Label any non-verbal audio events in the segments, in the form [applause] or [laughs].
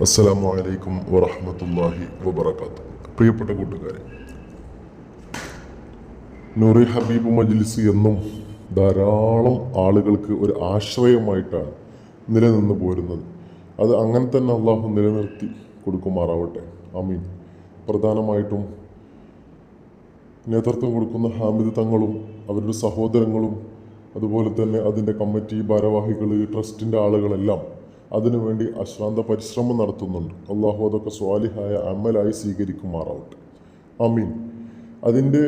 അസ്സലാമു അലൈക്കും വറഹമത്തല്ലാഹി വബർക്കാത്തു പ്രിയപ്പെട്ട കൂട്ടുകാരെ നൂറി ഹബീബ് മജ്ലിസ് എന്നും ധാരാളം ആളുകൾക്ക് ഒരു ആശ്രയമായിട്ടാണ് നിലനിന്ന് പോരുന്നത്. അത് അങ്ങനെ തന്നെ അള്ളാഹു നിലനിർത്തി കൊടുക്കുമാറാവട്ടെ. അമീൻ പ്രധാനമായിട്ടും നേതൃത്വം കൊടുക്കുന്ന ഹാമിദ് തങ്ങളും അവരുടെ സഹോദരങ്ങളും അതുപോലെ തന്നെ അതിന്റെ കമ്മിറ്റി ഭാരവാഹികൾ ട്രസ്റ്റിന്റെ ആളുകളെല്ലാം അതിനുവേണ്ടി അശ്രാന്ത പരിശ്രമം നടത്തുന്നുണ്ട്. അള്ളാഹു അതൊക്കെ സ്വാലിഹായ അമലായി സ്വീകരിക്കുമാറാവട്ടെ. അമീൻ അതിന്റെ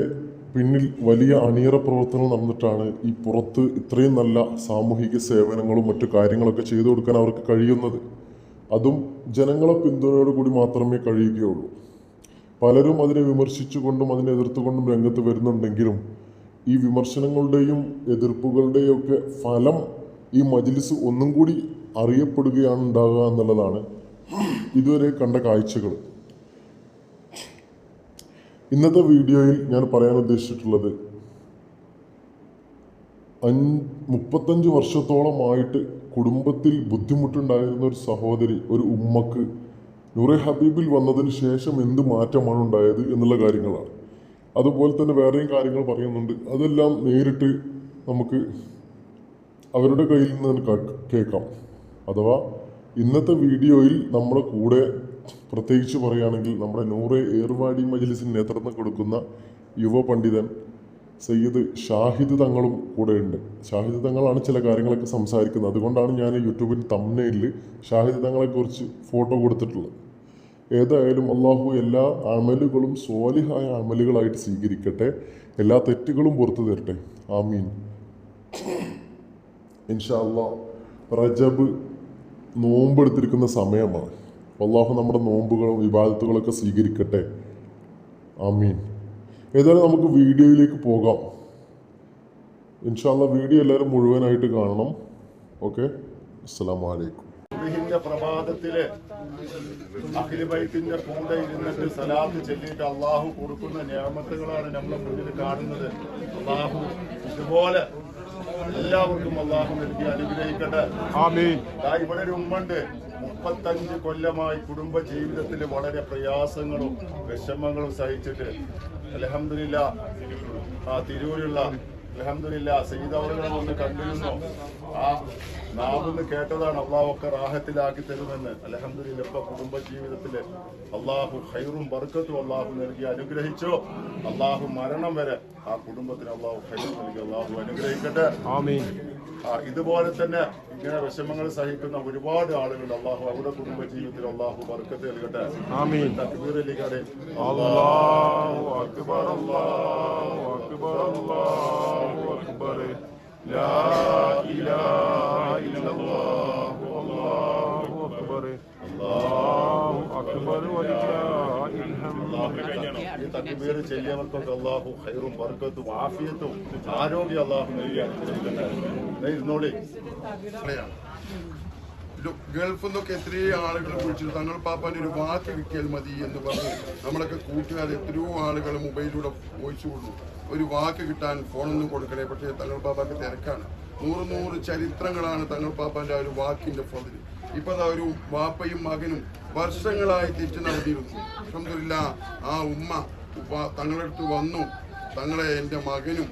പിന്നിൽ വലിയ അണിയറ പ്രവർത്തനം നടന്നിട്ടാണ് ഈ പുറത്ത് ഇത്രയും നല്ല സാമൂഹിക സേവനങ്ങളും മറ്റു കാര്യങ്ങളൊക്കെ ചെയ്തു കൊടുക്കാൻ അവർക്ക് കഴിയുന്നത്. അതും ജനങ്ങളെ പിന്തുണയോടുകൂടി മാത്രമേ കഴിയുകയുള്ളൂ. പലരും അതിനെ വിമർശിച്ചുകൊണ്ടും അതിനെ എതിർത്തുകൊണ്ടും രംഗത്ത് വരുന്നുണ്ടെങ്കിലും ഈ വിമർശനങ്ങളുടെയും എതിർപ്പുകളുടെയും ഒക്കെ ഫലം ഈ മജ്ലിസ് ഒന്നും കൂടി അറിയപ്പെടുകയാണ് ഉണ്ടാകുക എന്നുള്ളതാണ് ഇതുവരെ കണ്ട കാഴ്ചകൾ. ഇന്നത്തെ വീഡിയോയിൽ ഞാൻ പറയാൻ ഉദ്ദേശിച്ചിട്ടുള്ളത് അഞ്ച് മുപ്പത്തഞ്ച് വർഷത്തോളമായിട്ട് കുടുംബത്തിൽ ബുദ്ധിമുട്ടുണ്ടായിരുന്ന ഒരു സഹോദരി ഒരു ഉമ്മക്ക് നൂറെ ഹബീബിൽ വന്നതിന് ശേഷം എന്ത് മാറ്റമാണ് ഉണ്ടായത് എന്നുള്ള കാര്യങ്ങളാണ്. അതുപോലെ തന്നെ വേറെയും കാര്യങ്ങൾ പറയുന്നുണ്ട്. അതെല്ലാം നേരിട്ട് നമുക്ക് അവരുടെ കയ്യിൽ നിന്ന് കേൾക്കാം. അഥവാ ഇന്നത്തെ വീഡിയോയിൽ നമ്മുടെ കൂടെ പ്രത്യേകിച്ച് പറയുകയാണെങ്കിൽ നമ്മുടെ നൂറെ ഏർവാടി മജ്ലിസിന് നേതൃത്വം കൊടുക്കുന്ന യുവ പണ്ഡിതൻ സയ്യിദ് ഷാഹിദ് തങ്ങളും കൂടെയുണ്ട്. ഷാഹിദ് തങ്ങളാണ് ചില കാര്യങ്ങളൊക്കെ സംസാരിക്കുന്നത്. അതുകൊണ്ടാണ് ഞാൻ യൂട്യൂബിൽ തമ്മനയിൽ ഷാഹിദ് തങ്ങളെക്കുറിച്ച് ഫോട്ടോ കൊടുത്തിട്ടുള്ളത്. ഏതായാലും അള്ളാഹു എല്ലാ അമലുകളും സ്വാലിഹായ അമലുകളായിട്ട് സ്വീകരിക്കട്ടെ. എല്ലാ തെറ്റുകളും പുറത്തു തരട്ടെ. ആമീൻ. ഇൻഷാ അള്ളാ റജബ് നോമ്പെടുത്തിരിക്കുന്ന സമയമാണ്. അള്ളാഹു നമ്മുടെ നോമ്പുകളും വിവാദത്തുകളൊക്കെ സ്വീകരിക്കട്ടെ. ആമീൻ. ഏതായാലും നമുക്ക് വീഡിയോയിലേക്ക് പോകാം. ഇൻഷാല്ല വീഡിയോ എല്ലാവരും മുഴുവനായിട്ട് കാണണം. ഓക്കെ? അസ്സാം വലൈക്കും പ്രഭാതത്തിൽ അഖിലുബൈത്തിന്റെ കൂടെ ഇരുന്നിട്ട് സലാത്ത് ചെല്ലിയിട്ട് അള്ളാഹു കൊടുക്കുന്ന നിയമത്തുകളാണ് നമ്മുടെ മുന്നിൽ കാണുന്നത്. അള്ളാഹു ഇതുപോലെ എല്ലാവർക്കും അള്ളാഹു നൽകി അനുഗ്രഹിക്കട്ടെ. ഇവിടെ ഒരു ഉമ്മണ്ട് മുപ്പത്തഞ്ച് കൊല്ലമായി കുടുംബ ജീവിതത്തിൽ വളരെ പ്രയാസങ്ങളും വിഷമങ്ങളും സഹിച്ചിട്ട്. അലഹമില്ല ആ തിരൂരുള്ള അലഹമില്ല സീതാവളങ്ങളെ ഒന്ന് കണ്ടിരുന്നു? ആ നാവിന്ന് കേട്ടതാണ് അള്ളാഹു ഒക്കെ റാഹത്തിലാക്കി തരുമെന്ന്. അലഹമ്മദില്ല ഇപ്പൊ കുടുംബ ജീവിതത്തിൽ അള്ളാഹു ഹൈറും ബർക്കത്തും അള്ളാഹു നൽകി അനുഗ്രഹിച്ചു? അള്ളാഹു മരണം വരെ ആ കുടുംബത്തിന് അള്ളാഹു ഹൈർ നൽകി അള്ളാഹു അനുഗ്രഹിക്കട്ടെ. ആ ഇതുപോലെ തന്നെ ഇങ്ങനെ വിഷമങ്ങൾ സഹിക്കുന്ന ഒരുപാട് ആളുകൾ അള്ളാഹു അവരുടെ കുടുംബ ജീവിതത്തിൽ അള്ളാഹു ബർക്കത്ത് നൽകട്ടെ. ആമീൻ. അള്ളാഹു അക്ബർ അല്ലാഹു അക്ബർ അല്ലാഹു അക്ബർ. ലാ ഇലാഹ ഇല്ലല്ലാഹു അല്ലാഹു അക്ബർ അല്ലാഹു അക്ബർ വലില്ലാഹിൽ ഹംദ് ഈ തക്ബീർ ചെല്ലിയവർക്കൊക്കെ അള്ളാഹു ഹൈറും ബർക്കത്തും ആഫിയത്തും ആരോഗ്യം അള്ളാഹു നൽകി അനുഗ്രഹിക്കട്ടെ [laughs] ദേ ഇരുന്നോളി ഗൾഫിൽ നിന്നൊക്കെ എത്രയോ ആളുകൾ വിളിച്ചിട്ട് തങ്ങൾ പാപ്പാന്റെ ഒരു വാക്ക് കിട്ടിയാൽ മതി എന്ന് പറഞ്ഞ് നമ്മളൊക്കെ കൂട്ടുകാർ എത്രയോ ആളുകൾ മൊബൈലിലൂടെ വോയിച്ചു കൊടുക്കും ഒരു വാക്ക് കിട്ടാൻ ഫോണൊന്നും കൊടുക്കണേ പക്ഷേ തങ്ങൾ പാപ്പാക്ക് തിരക്കാണ്. നൂറ് നൂറ് ചരിത്രങ്ങളാണ് തങ്ങൾ പാപ്പാന്റെ ആ ഒരു വാക്കിന്റെ ഫതിൽ ഇപ്പൊ അതാ ഒരു വാപ്പയും മകനും വർഷങ്ങളായി തിരിച്ചു നടത്തിയിരുന്നു. അഹമ്മദില്ല ആ ഉമ്മ തങ്ങളടുത്ത് വന്നു. തങ്ങളെ എന്റെ മകനും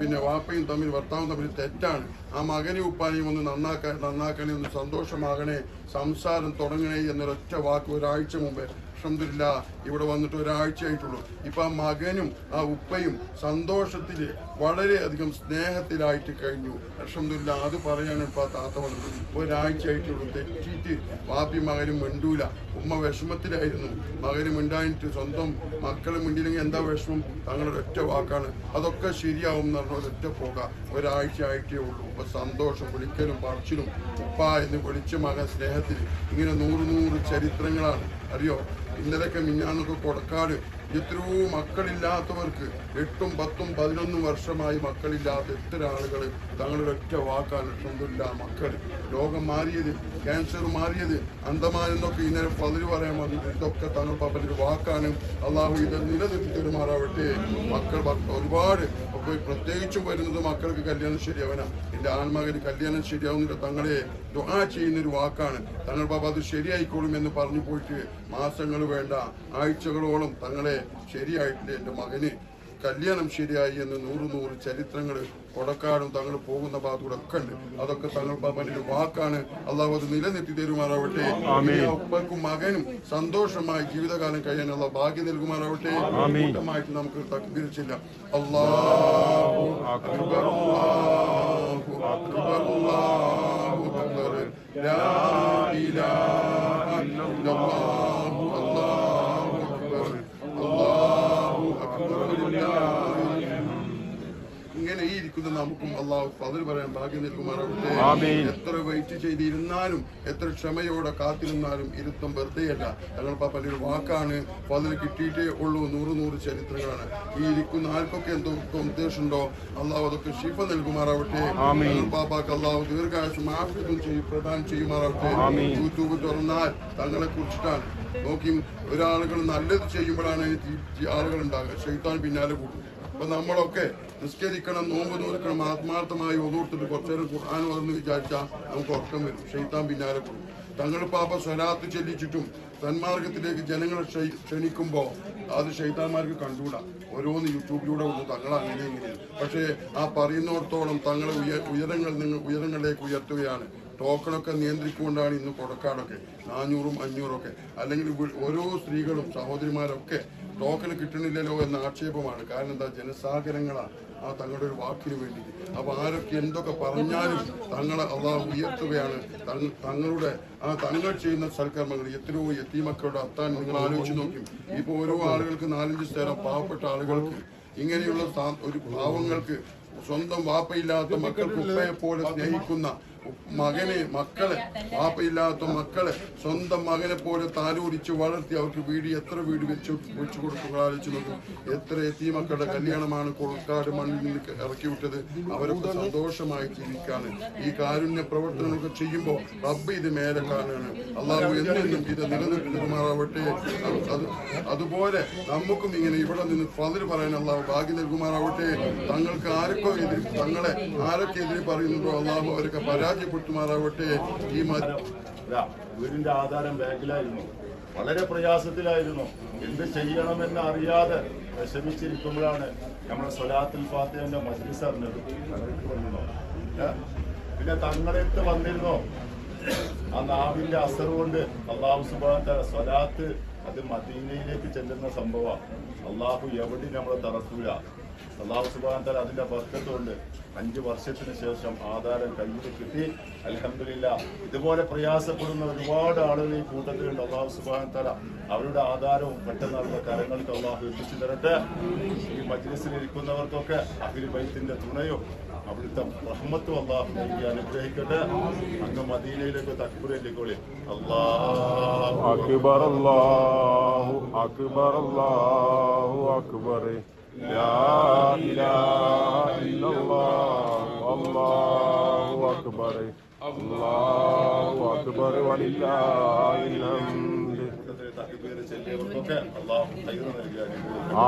പിന്നെ വാപ്പയും തമ്മിൽ ഭർത്താവും തമ്മിൽ തെറ്റാണ്. ആ മകനെ ഉപ്പാനെയും ഒന്ന് നന്നാക്കാൻ നന്നാക്കണേ ഒന്ന് സന്തോഷമാകണേ സംസാരം തുടങ്ങണേ എന്നൊരൊറ്റ വാക്ക് ഒരാഴ്ച മുമ്പേ അൽഹംദുലില്ല ഇവിടെ വന്നിട്ട് ഒരാഴ്ച ആയിട്ടുള്ളൂ ഇപ്പൊ ആ മകനും ആ ഉപ്പയും സന്തോഷത്തിൽ വളരെയധികം സ്നേഹത്തിലായിട്ട് കഴിഞ്ഞു. അൽഹംദുലില്ല അത് പറയാണ് ഇപ്പൊ താത്ത വന്നത് ഒരാഴ്ച ആയിട്ടുള്ളൂ തെറ്റിയിട്ട് വാപ്പി മകനും മിണ്ടൂല. ഉമ്മ വിഷമത്തിലായിരുന്നു. മകന് മിണ്ടായിട്ട് സ്വന്തം മക്കളും മിണ്ടിയില്ലെങ്കിൽ എന്താ വിഷമം? തങ്ങളുടെ ഒറ്റ വാക്കാണ്. അതൊക്കെ ശരിയാവും ഒരൊറ്റ പോക. ഒരാഴ്ച ആയിട്ടേ ഉള്ളൂ. ഇപ്പൊ സന്തോഷം വിളിക്കലും പറച്ചിലും ഉപ്പ എന്ന് വിളിച്ച മകൻ സ്നേഹത്തിൽ ഇങ്ങനെ നൂറ് നൂറ് ചരിത്രങ്ങളാണ്. അറിയോ? ഇന്നലെയൊക്കെ മിഞ്ഞാന്നൊക്കെ കൊടക്കാട് എത്രയോ മക്കളില്ലാത്തവർക്ക് എട്ടും പത്തും പതിനൊന്നും വർഷമായി മക്കളില്ലാത്ത എത്ര ആളുകൾ തങ്ങളുടെ ഒറ്റ വാക്കാണ് സ്വന്തമില്ല മക്കൾ. രോഗം മാറിയത് ക്യാൻസർ മാറിയത് അന്തമാനെന്നൊക്കെ ഇന്നലെ പതിര് പറയാൻ വന്നു. ഇതൊക്കെ തങ്ങൾ പാപ്പന്റെ വാക്കാണ്. അള്ളാഹു ഇത് നിലനിർത്തി തരുമാറാവട്ടെ. മക്കൾ ഒരുപാട് അപ്പോൾ പ്രത്യേകിച്ചും വരുന്നത് മക്കൾക്ക് കല്യാണം ശരിയാവനാ എന്റെ ആൺമകന് കല്യാണം ശരിയാവുന്നില്ല. തങ്ങളെ ദുആ ചെയ്യുന്നൊരു വാക്കാണ്. തങ്ങൾ പാപ്പ അത് ശരിയായിക്കോളും എന്ന് പറഞ്ഞു പോയിട്ട് മാസങ്ങൾ വേണ്ട ആഴ്ചകളോളം തങ്ങളെ ശരിയായിട്ടില്ല. എന്റെ മകന് കല്യാണം ശരിയായി എന്ന് നൂറ് നൂറ് ചരിത്രങ്ങൾ കൊടക്കാടും തങ്ങൾ പോകുന്ന ഭാഗത്തൂടെ ഒക്കെ ഉണ്ട്. അതൊക്കെ തങ്ങൾ പാപ്പന്റെ വാക്കാണ്. അള്ളാഹു അത് നിലനിർത്തി തരുമാറാവട്ടെ. ഉപ്പക്കും മകനും സന്തോഷമായി ജീവിതകാലം കഴിയാനുള്ള ഭാഗ്യം നൽകുമാറാവട്ടെ. കൂട്ടമായിട്ട് നമുക്ക് തക്ബീരിച്ചില്ല അള്ളാഹു അക്ബർ അള്ളാഹു അക്ബർ അള്ളാഹു അക്ബർ. ഇങ്ങനെ ഈ ഇരിക്കുന്ന നമുക്കും അള്ളാഹു ഫതിൽ പറയാൻ ഭാഗ്യം നൽകുമാറാവട്ടെ. എത്ര വെയിറ്റ് ചെയ്തിരുന്നാലും എത്ര ക്ഷമയോടെ കാത്തിരുന്നാലും ഇരുത്തം വെറുതെയല്ല. ഞങ്ങൾ പാപ്പന്റെ ഒരു വാക്കാണ് ഫതിൽ കിട്ടിയിട്ടേ ഉള്ളൂ നൂറ് നൂറ് ചരിത്രങ്ങളാണ്. ഈ ഇരിക്കുന്ന ആർക്കൊക്കെ എന്തൊക്കെ ഉദ്ദേശമുണ്ടോ? അള്ളാഹു അതൊക്കെ ശിഫ നൽകുമാറാവട്ടെ. പാപ്പാക്ക് അള്ളാഹു ദീർഘായുസും ആഫ്രിക്കും ചെയ്യും പ്രദാനം ചെയ്യുമാറാവട്ടെ. യൂട്യൂബ് തുറന്നാൽ തങ്ങളെ കുറിച്ചിട്ടാണ്. നോക്കി ഒരാളുകൾ നല്ലത് ചെയ്യുമ്പോഴാണ് ആളുകൾ ഉണ്ടാകുക. ഷെയ്ത്താൻ പിന്നാലെ കൂട്ടും. അപ്പൊ നമ്മളൊക്കെ നിസ്കരിക്കണം നോമ്പ് നോക്കണം ആത്മാർത്ഥമായി ഒതോർത്തിട്ട് കുറച്ചു നേരം ഖുർആൻ വന്ന് വിചാരിച്ചാൽ നമുക്ക് ഉറക്കം വരും. ഷെയ്ത്താൻ പിന്നാലെ പോകും. തങ്ങൾ പാപ സ്വരാത്ത് ചെല്ലിച്ചിട്ടും സന്മാർഗത്തിലേക്ക് ജനങ്ങളെ ക്ഷണിക്കുമ്പോൾ അത് ഷെയ്ത്താന്മാർക്ക് കണ്ടുകൂടാ. ഓരോന്ന് യൂട്യൂബിലൂടെ വന്നു. തങ്ങൾ അങ്ങനെ ഇങ്ങനെ. പക്ഷേ ആ പറയുന്നിടത്തോളം തങ്ങളെ ഉയ ഉയരങ്ങൾ നിങ്ങൾ ഉയരങ്ങളിലേക്ക് ഉയർത്തുകയാണ്. ടോക്കണൊക്കെ നിയന്ത്രിക്കൊണ്ടാണ് ഇന്ന് കൊടക്കാടൊക്കെ. നാനൂറും അഞ്ഞൂറും ഒക്കെ അല്ലെങ്കിൽ ഓരോ സ്ത്രീകളും സഹോദരിമാരൊക്കെ ടോക്കൺ കിട്ടണില്ലല്ലോ എന്ന ആക്ഷേപമാണ്. കാരണം എന്താ? ജനസാഗരങ്ങളാണ്. ആ തങ്ങളുടെ ഒരു വാക്കിന് വേണ്ടി അപ്പൊ ആരൊക്കെ എന്തൊക്കെ പറഞ്ഞാലും തങ്ങളെ അള്ളാഹ് ഉയർത്തുകയാണ്. തങ്ങളുടെ ആ തങ്ങൾ ചെയ്യുന്ന സൽക്കർമ്മങ്ങൾ എത്രയോ എത്തി മക്കളുടെ അത്താൻ നിങ്ങൾ ആലോചിച്ച് നോക്കും. ഇപ്പൊ ഓരോ ആളുകൾക്ക് നാലഞ്ച് സ്ഥലം പാവപ്പെട്ട ആളുകൾക്ക് ഇങ്ങനെയുള്ള ഒരു ഭാവങ്ങൾക്ക് സ്വന്തം വാപ്പയില്ലാത്ത മക്കൾക്ക് ഉപ്പയെ പോലെ സ്നേഹിക്കുന്ന മകനെ മക്കളെ വാപ്പയില്ലാത്ത മക്കളെ സ്വന്തം മകനെ പോലെ താലോടിച്ച് വളർത്തി അവർക്ക് വീട് എത്ര വീട് വെച്ച് വെച്ചു കൊടുക്കുക ആലോചിച്ച് നോക്കും എത്ര എത്തി മക്കളുടെ കല്യാണമാണ് കൊളക്കാട് മണ്ണിൽ നിന്ന് ഇറക്കി വിട്ടത്. അവരൊക്കെ സന്തോഷമായി ജീവിക്കാണ്. ഈ കാരുണ്യ പ്രവർത്തനങ്ങളൊക്കെ ചെയ്യുമ്പോൾ റബ്ബ് ഇത് മേലെ കാണാണ് അള്ളാഹു എന്നും ഇത് നിലനിൽക്കുമാറാവട്ടെ അത് അത് അതുപോലെ നമുക്കും ഇങ്ങനെ ഇവിടെ നിന്ന് ഫതിൽ പറയാൻ അള്ളാഹു ഭാഗ്യ നൽകുമാറാവട്ടെ. തങ്ങൾക്ക് ആരൊക്കെ എതിരി തങ്ങളെ ആരൊക്കെ എതിരി പറയുന്നുണ്ടോ അള്ളാഹു അവരൊക്കെ പരാജയപ്പെടുത്തുമാറാവട്ടെ ഈ വീടിന്റെ ആധാരം ബാങ്കിലായിരുന്നു വളരെ പ്രയാസത്തിലായിരുന്നു. എന്ത് ചെയ്യണമെന്ന് അറിയാതെ വിഷമിച്ചിരിക്കുമ്പോഴാണ് നമ്മുടെ സ്വലാത്തിൽ ഫാത്തിഹന്റെ മജ്ലിസ് അറിഞ്ഞത്? പിന്നെ തങ്ങളെടുത്ത് വന്നിരുന്നോ? ആ നാവിന്റെ അസർ കൊണ്ട് അള്ളാഹു സുബാത്ത സ്വലാത്ത് അത് മദീനയിലേക്ക് ചെല്ലുന്ന സംഭവം അള്ളാഹു എവിടെ നമ്മളെ തറക്കൂല. അള്ളാഹു സുബാന്താൽ അതിന്റെ ബർക്കത്തുകൊണ്ട് അഞ്ച് വർഷത്തിന് ശേഷം ആധാരം കയ്യിൽ കിട്ടി. അലഹമില്ല ഇതുപോലെ പ്രയാസപ്പെടുന്ന ഒരുപാട് ആളുകൾ ഈ കൂട്ടത്തിലുണ്ട്. അള്ളാഹു സുബാന്താല അവരുടെ ആധാരവും പെട്ടെന്നുള്ള കരങ്ങൾക്ക് അള്ളാഹു എത്തിച്ചു തരട്ടെ. ഈ മജ്ലിസിൽ ഇരിക്കുന്നവർക്കൊക്കെ അഖിൽ തുണയും അവിടുത്തെ റഹ്മത്തും അള്ളാഹു നൽകി അനുഗ്രഹിക്കട്ടെ. അങ്ങ് മദീനയിലേക്ക് തക്ബുരല്ലിക്കോളി അള്ളാഹു അക്ബർ. അള്ളാഹു അക്ബർ അള്ളാഹു അക്ബർ. لا إله إلا الله. الله أكبر. الله أكبر. ولله الحمد. اللهم خير